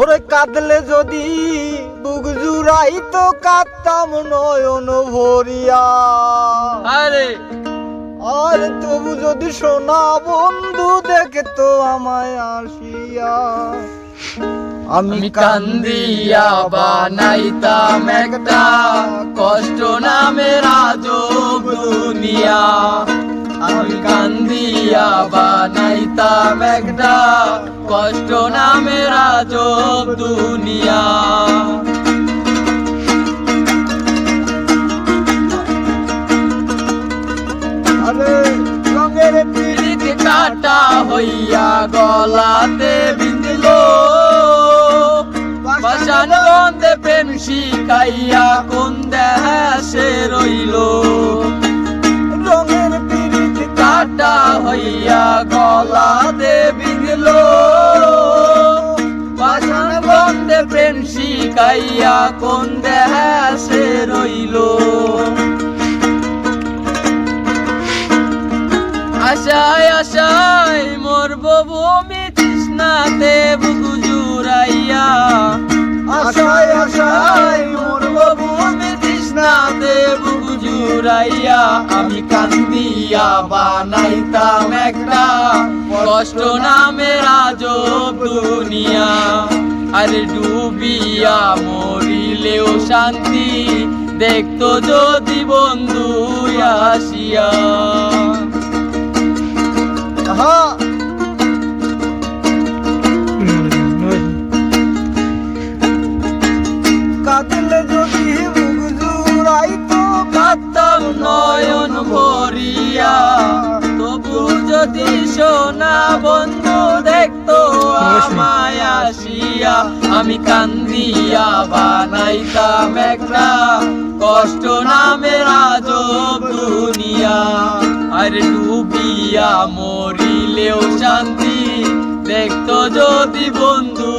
ওরে কাঁদলে যদি বুক জুড়াই তো কাঁদতাম নয়ন ভরিয়া। আরে। আর তবু যদি সোনা বন্ধু দেখতো আমায় আসিয়া। আমি কান্দিয়া বানাইতাম একটা কষ্ট নামের আজব বানাইতাম একটা কষ্ট নামের আজব দুনিয়া। কাটা হইয়া গলাতে বিঁধল। বাসান গন্ধে প্রেম শিখাইয়া কোন দেশে রইল। গলাতে বিঁধল। পাশান গন্ধে প্রেম শিখাইয়া কোন দেশে রইল। আশায় আশায় মরব জুড়াইয়া আমি কান্দিয়া বানাইতাম একটা কষ্ট নামের আজব দুনিয়া। আরে ডুবিয়া মরিলেও শান্তি দেখতো যদি বন্ধু আসিয়া। কাঁদলে যদি বন্ধু, দেখতো আমায় আসিয়া, আমি কান্দিয়া বানাইতাম একটা কষ্ট নামে রাজ দুনিয়া। আর ডুবিয়া মরিলেও শান্তি, দেখতো যদি বন্ধু